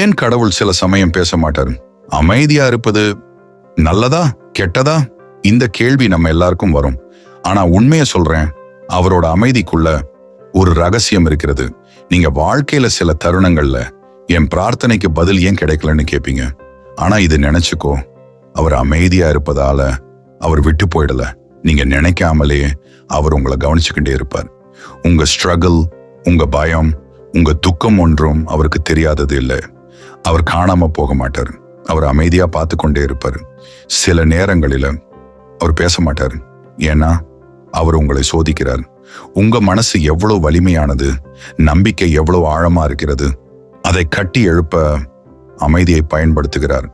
ஏன் கடவுள் சில சமயம் பேச மாட்டார். அமைதியா இருப்பது நல்லதா கெட்டதா? இந்த கேள்வி நம்ம எல்லாருக்கும் வரும். ஆனா உண்மையை சொல்றேன் அவரோட அமைதிக்குள்ள ஒரு ரகசியம் இருக்கிறது. நீங்க வாழ்க்கையில சில தருணங்கள்ல என் பிரார்த்தனைக்கு பதில் ஏன் கிடைக்கலன்னு கேட்பீங்க ஆனா இது நினைச்சுக்கோ அவர் அமைதியா இருப்பதால அவர் விட்டு போயிடல. நீங்க நினைக்காமலே அவர் உங்களை கவனிச்சுக்கிட்டே இருப்பார். உங்க ஸ்ட்ரகிள் உங்க பயம் உங்க துக்கம் ஒன்றும் அவருக்கு தெரியாதது இல்லை. அவர் காணாம போக மாட்டார். அவர் அமைதியா பார்த்து கொண்டே இருப்பார். சில நேரங்களில அவர் பேச மாட்டார். ஏன்னா அவர் உங்களை சோதிக்கிறார். உங்க மனசு எவ்வளவு வலிமையானது நம்பிக்கை எவ்வளவு ஆழமா இருக்கிறது அதை கட்டி எழுப்ப அமைதியை பயன்படுத்துகிறார்.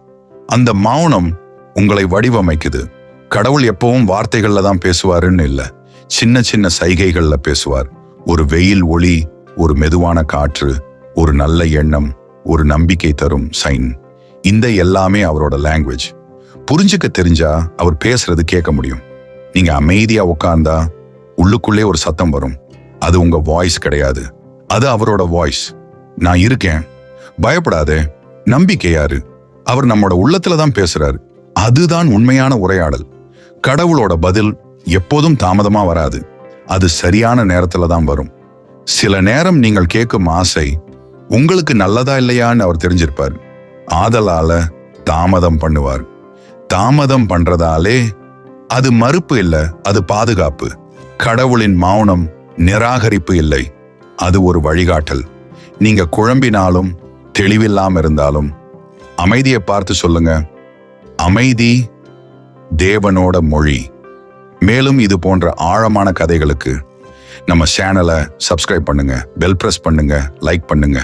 அந்த மௌனம் உங்களை வடிவமைக்குது. கடவுள் எப்பவும் வார்த்தைகள்ல தான் பேசுவாருன்னு இல்ல. சின்ன சின்ன சைகைகள்ல பேசுவார். ஒரு வெயில் ஒளி ஒரு மெதுவான காற்று ஒரு நல்ல எண்ணம் ஒரு நம்பிக்கை தரும் சைன் இந்த எல்லாமே அவரோட லாங்குவேஜ் புரிஞ்சுக்க தெரிஞ்சா அவர் பேசுறது கேட்க முடியும். நீங்க அமைதியா உட்கார்ந்தா உள்ளுக்குள்ளே ஒரு சத்தம் வரும். அது உங்க வாய்ஸ் கிடையாது. அது அவரோட வாய்ஸ் நான் இருக்கேன். பயப்படாதே. நம்பிக்கை யாரு? அவர் நம்மோட உள்ளத்துல தான் பேசுறாரு. அதுதான் உண்மையான உரையாடல். கடவுளோட பதில் எப்போதும் தாமதமா வராது. அது சரியான நேரத்துல தான் வரும். சில நேரம் நீங்கள் கேட்கும் ஆசை உங்களுக்கு நல்லதா இல்லையான்னு அவர் தெரிஞ்சிருப்பார். ஆதலால தாமதம் பண்ணுவார். தாமதம் பண்றதாலே அது மறுப்பு இல்லை அது பாதுகாப்பு. கடவுளின் மௌனம் நிராகரிப்பு இல்லை. அது ஒரு வழிகாட்டல். நீங்க குழம்பினாலும் தெளிவில்லாம இருந்தாலும் அமைதியை பார்த்து சொல்லுங்க. அமைதி தேவனோட மொழி. மேலும் இது போன்ற ஆழமான கதைகளுக்கு நம்ம சேனலை சப்ஸ்கிரைப் பண்ணுங்க. பெல் ப்ரெஸ் பண்ணுங்க. லைக் பண்ணுங்க.